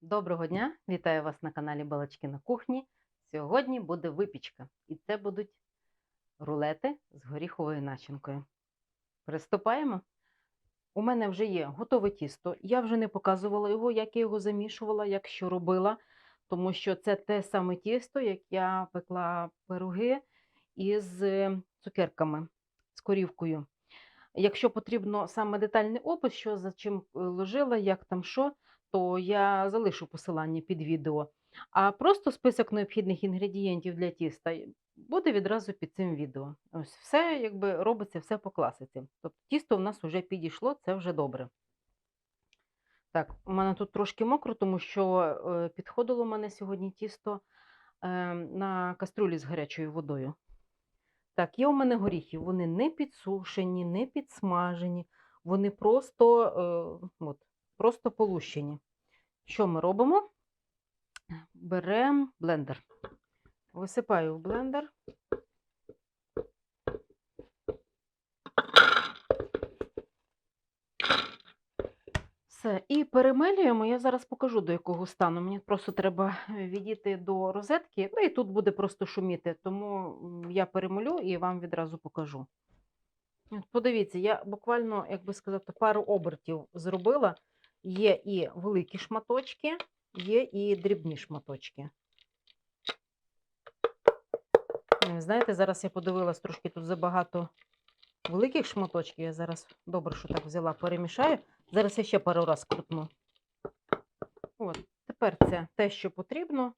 Доброго дня! Вітаю вас на каналі Балачки на кухні. Сьогодні буде випічка, і це будуть рулети з горіховою начинкою. Приступаємо. У мене вже є готове тісто. Я вже не показувала його, як я його замішувала, як що робила, тому що це те саме тісто, як я пекла пироги із цукерками, з корівкою. Якщо потрібно саме детальний опис, що за чим е, ложила, як там що, то я залишу посилання під відео. А просто список необхідних інгредієнтів для тіста буде відразу під цим відео. Ось все якби робиться все по класиці. Тобто тісто в нас вже підійшло, це вже добре. Так, у мене тут трошки мокро, тому що е, підходило у мене сьогодні тісто е, на каструлі з гарячою водою. Так, є у мене горіхи, вони не підсушені, не підсмажені, вони просто, е, от, просто полущені. Що ми робимо? Беремо блендер. Висипаю в блендер. Все, і перемелюємо. Я зараз покажу, до якого стану. Мені просто треба е, відійти до розетки, ну і тут буде просто шуміти. Тому я перемелю і вам відразу покажу. От Подивіться, я буквально, як би сказати, пару обертів зробила. Є і великі шматочки, є і дрібні шматочки. Е, Знаєте, зараз я подивилась трошки тут забагато великих шматочків. Я зараз добре, що так взяла, перемішаю. Зараз я ще пару раз крутну. От, тепер це те, що потрібно.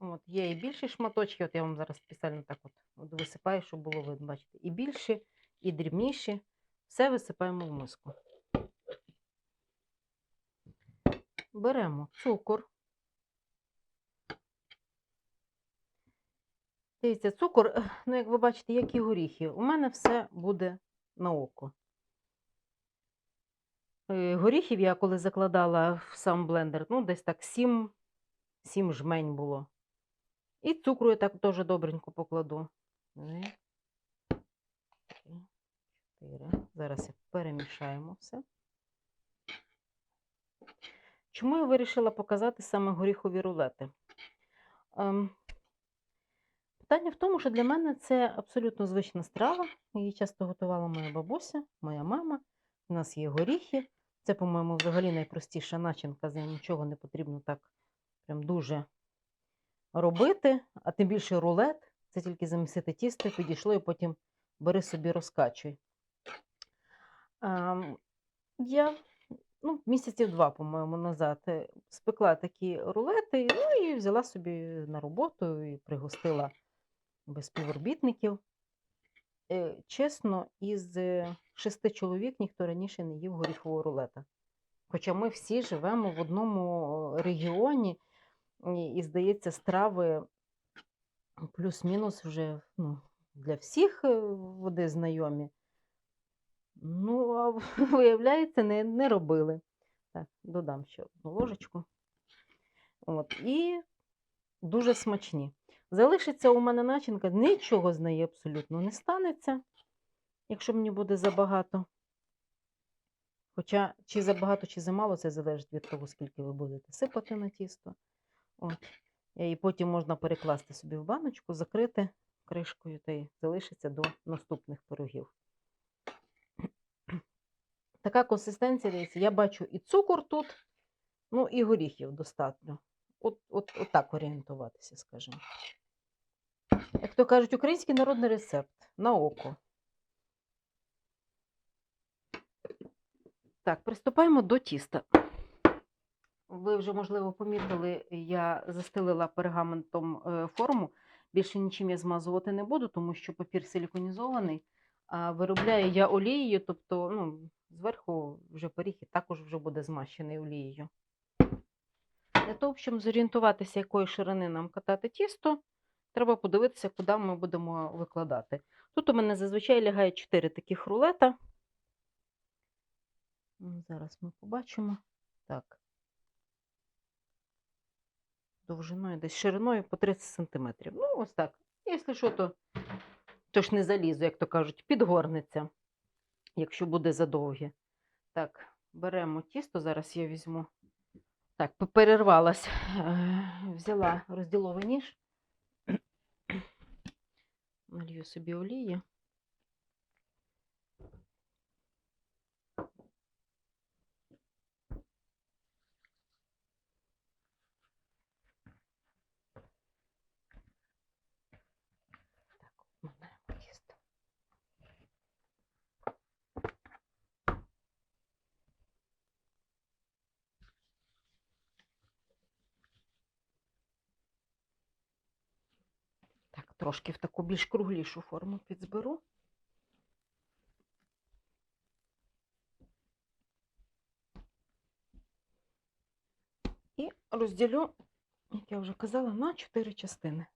От, є і більші шматочки. От я вам зараз спеціально так от, от висипаю, щоб було видно. Бачите, і більші, і дрібніші. Все висипаємо в миску. Беремо цукор. Дивіться, цукор, ну, як ви бачите, як і горіхи. У мене все буде на око. Е, Горіхів я коли закладала в сам блендер, ну, десь так 7, 7 жмень було. І цукру я так теж добренько покладу. Зараз перемішаємо все. Чому я вирішила показати саме горіхові рулети? Ем, питання в тому, що для мене це абсолютно звична страва. Її часто готувала моя бабуся, моя мама. У нас є горіхи. Це, по-моєму, взагалі найпростіша начинка, з нею нічого не потрібно так прям дуже робити, а тим більше рулет. Це тільки замісити тісто, підійшло і потім бери собі розкачуй. Ем, я ну, місяців два, по-моєму, назад е, спекла такі рулети, ну і взяла собі на роботу і пригостила без співробітників. Е, Чесно, із е, шести чоловік ніхто раніше не їв горіхового рулета. Хоча ми всі живемо в одному регіоні, і, здається, страви плюс-мінус вже ну, для всіх води знайомі. Ну, а виявляється, не, не робили. Так, додам ще одну ложечку. От, і дуже смачні. Залишиться у мене начинка, нічого з неї абсолютно не станеться, якщо мені буде забагато. Хоча чи забагато, чи замало, це залежить від того, скільки ви будете сипати на тісто. От. І потім можна перекласти собі в баночку, закрити кришкою та й залишиться до наступних пирогів. Така консистенція, дивіться, я бачу і цукор тут, ну і горіхів достатньо. От, от, от так орієнтуватися, скажімо. Як то кажуть, український народний рецепт на око. Так, приступаємо до тіста. Ви вже, можливо, помітили, я застелила пергаментом е, форму. Більше нічим я змазувати не буду, тому що папір силіконізований. А виробляю я олією, тобто ну, зверху вже пиріг і також вже буде змащений олією. Для того, щоб зорієнтуватися, якої ширини нам катати тісто, треба подивитися, куди ми будемо викладати. Тут у мене зазвичай лягає 4 таких рулета. Зараз ми побачимо. Так. Довжиною десь шириною по 30 см. Ну, ось так. Якщо що, то, то ж не залізу, як то кажуть, підгорнеться, якщо буде задовге. Так, беремо тісто. Зараз я візьму Так, перервалась. Взяла розділовий ніж. Налью собі олії. Так, обминаємо тісто. Так, трошки в таку більш круглішу форму підзберу. І розділю, як я вже казала, на 4 частини.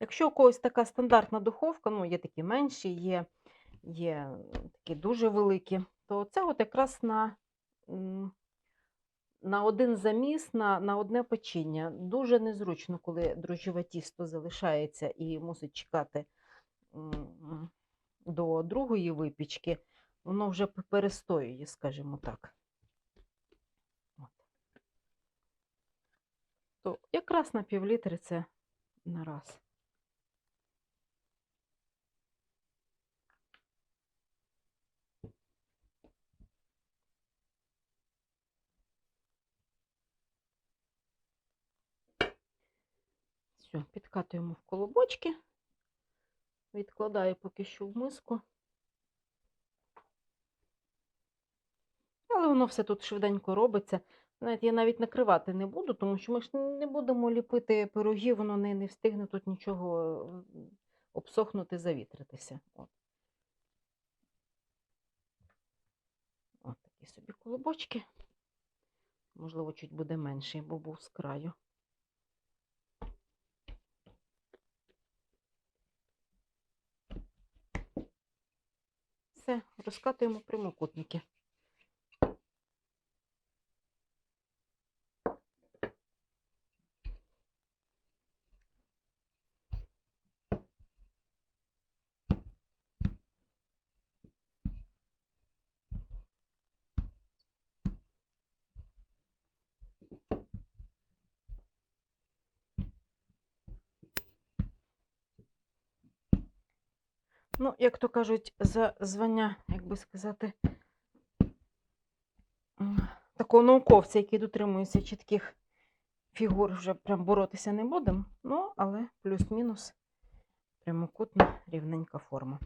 Якщо у когось така стандартна духовка, ну, є такі менші, є, є такі дуже великі, то це от якраз на, на один заміс, на, на одне печіння. Дуже незручно, коли дрожжеве тісто залишається і мусить чекати до другої випічки, воно вже перестоює, скажімо так. То якраз на півлітри це на раз. Все, підкатуємо в колобочки, відкладаю поки що в миску. Але воно все тут швиденько робиться. Знаєте, я навіть накривати не буду, тому що ми ж не будемо ліпити пироги, воно не, не встигне тут нічого обсохнути, завітритися. От. От такі собі колобочки. Можливо, чуть буде менший, бо був з краю. Все, розкатуємо прямокутники. Ну, як то кажуть, за звання, як би сказати, такого науковця, який дотримується чітких фігур, вже прям боротися не будемо. Ну, але плюс-мінус прямокутна рівненька форма.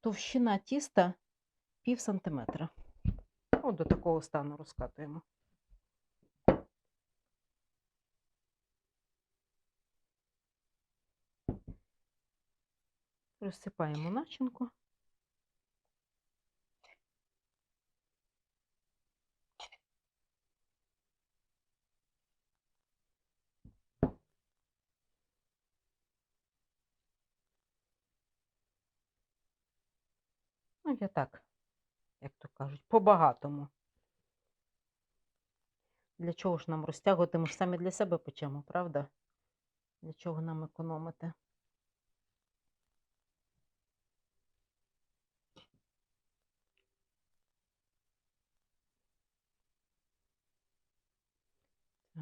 Товщина тіста пів сантиметра. От до такого стану розкатуємо. Розсипаємо начинку. Ну, я так, як то кажуть, по-багатому. Для чого ж нам розтягувати? Ми ж самі для себе печемо, правда? Для чого нам економити?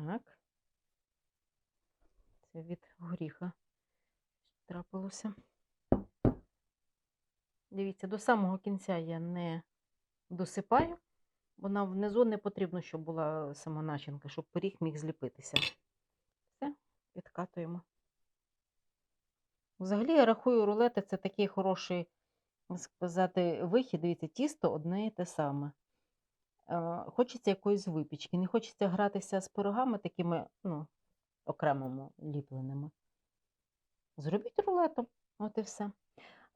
Так. Це від горіха трапилося. Дивіться, до самого кінця я не досипаю, бо нам внизу не потрібно, щоб була сама начинка, щоб пиріг міг зліпитися. Все, підкатуємо. Взагалі, я рахую, рулети це такий хороший, сказати, вихід. Дивіться, тісто одне і те саме. Е, Хочеться якоїсь випічки. Не хочеться гратися з пирогами такими, ну, окремими ліпленими. Зробіть рулетом, от і все.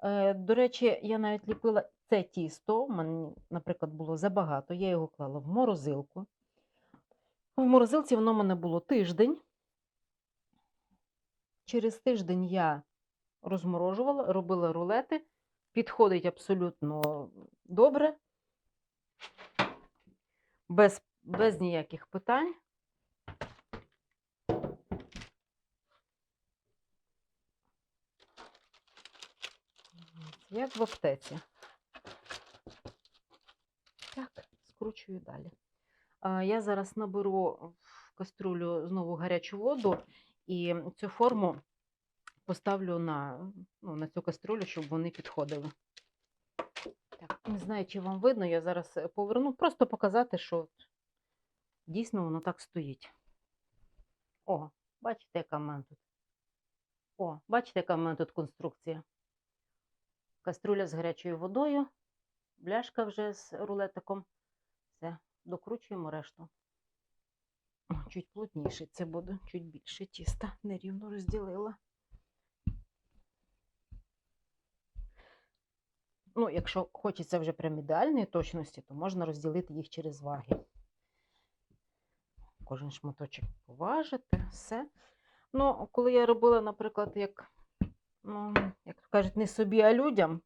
Е, До речі, я навіть ліпила це тісто. У мене, наприклад, було забагато. Я його клала в морозилку. В морозилці воно в мене було тиждень. Через тиждень я розморожувала, робила рулети. Підходить абсолютно добре, без, без ніяких питань. Як в аптеці. Так, скручую далі. Я зараз наберу в каструлю знову гарячу воду і цю форму поставлю на, ну, на цю каструлю, щоб вони підходили. Так, не знаю, чи вам видно, я зараз е, поверну, просто показати, що дійсно воно так стоїть. О, бачите, яка в мене тут. О, бачите, яка в мене тут конструкція. Каструля з гарячою водою, бляшка вже з рулетиком. Все, докручуємо решту. Чуть плотніше це буде, чуть більше тіста. Нерівно розділила. Ну, якщо хочеться вже прям ідеальної точності, то можна розділити їх через ваги. Кожен шматочок поважити, все. Ну, коли я робила, наприклад, як, ну, як кажуть, не собі, а людям,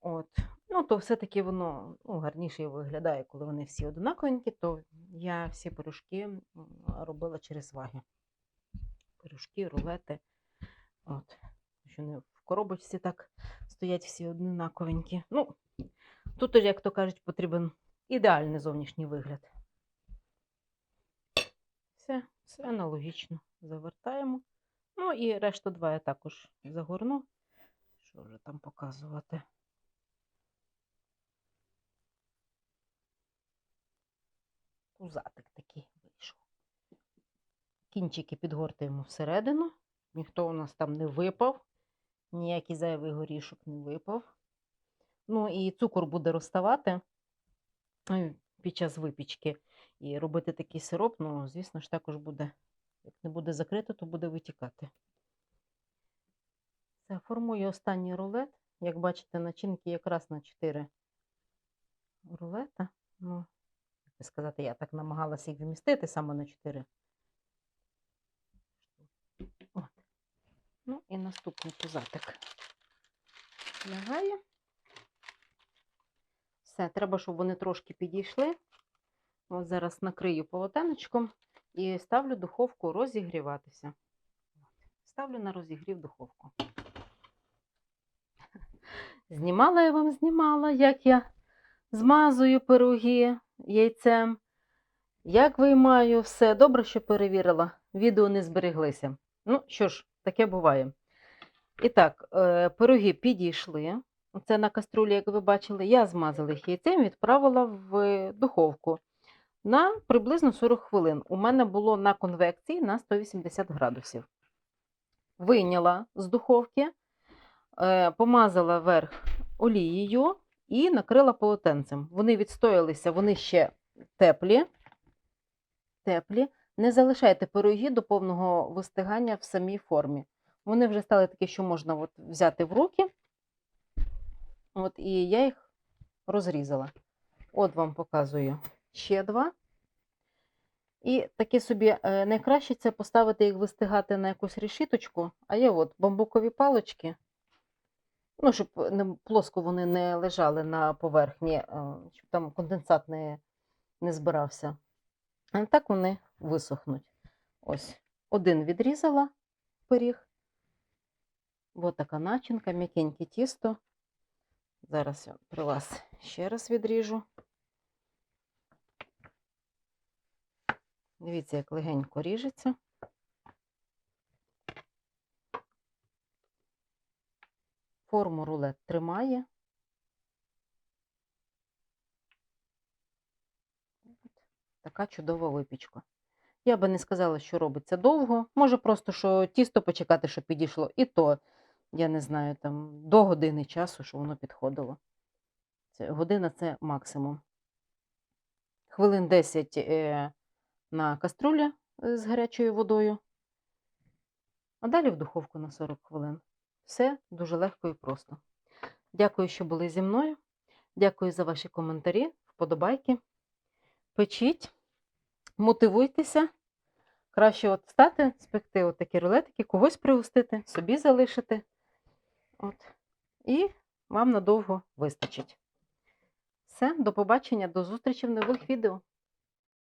от, ну, то все-таки воно ну, гарніше виглядає, коли вони всі однаковенькі, то я всі пирожки робила через ваги. Пирожки, рулети. От. Що в коробочці так стоять всі однаковенькі. Ну, тут, як то кажуть, потрібен ідеальний зовнішній вигляд. Все, все аналогічно завертаємо. Ну і решту два я також загорну. Що вже там показувати? Пузатик такий вийшов. Кінчики підгортуємо всередину. Ніхто у нас там не випав, ніякий зайвий горішок не випав. Ну і цукор буде розставати е, під час випічки. І робити такий сироп, ну, звісно ж, також буде, як не буде закрито, то буде витікати. Це формую останній рулет. Як бачите, начинки якраз на 4 рулета. Ну, як би сказати, я так намагалася їх вмістити саме на 4. От. Ну і наступний пузатик лягає. Все, треба, щоб вони трошки підійшли. От зараз накрию полотенечком і ставлю духовку розігріватися. Ставлю на розігрів духовку. Знімала я вам, знімала, як я змазую пироги яйцем, як виймаю все. Добре, що перевірила. Відео не збереглися. Ну що ж, таке буває. І так, е, пироги підійшли. Це на каструлі, як ви бачили, я змазала їх яйцем, відправила в духовку на приблизно 40 хвилин. У мене було на конвекції на 180 градусів. Вийняла з духовки, е, помазала верх олією і накрила полотенцем. Вони відстоялися, вони ще теплі. теплі. Не залишайте пироги до повного вистигання в самій формі. Вони вже стали такі, що можна от взяти в руки. От, і я їх розрізала. От вам показую ще два. І таке собі е, найкраще це поставити їх вистигати на якусь решіточку, а є от бамбукові палочки. Ну, щоб не, плоско вони не лежали на поверхні, е, щоб там конденсат не, не збирався. А так вони висохнуть. Ось, один відрізала пиріг. Ось така начинка, м'якеньке тісто. Зараз я при вас ще раз відріжу. Дивіться, як легенько ріжеться. Форму рулет тримає. Така чудова випічка. Я би не сказала, що робиться довго. Може, просто що тісто почекати, щоб підійшло. І то, я не знаю, там до години часу, що воно підходило. Це, година це максимум. Хвилин 10 е, на каструлі е, з гарячою водою, а далі в духовку на 40 хвилин. Все дуже легко і просто. Дякую, що були зі мною. Дякую за ваші коментарі, вподобайки. Печіть, мотивуйтеся. Краще от стати, спекти такі рулетики, когось пригостити, собі залишити. От. І вам надовго вистачить. Все, до побачення, до зустрічі в нових відео.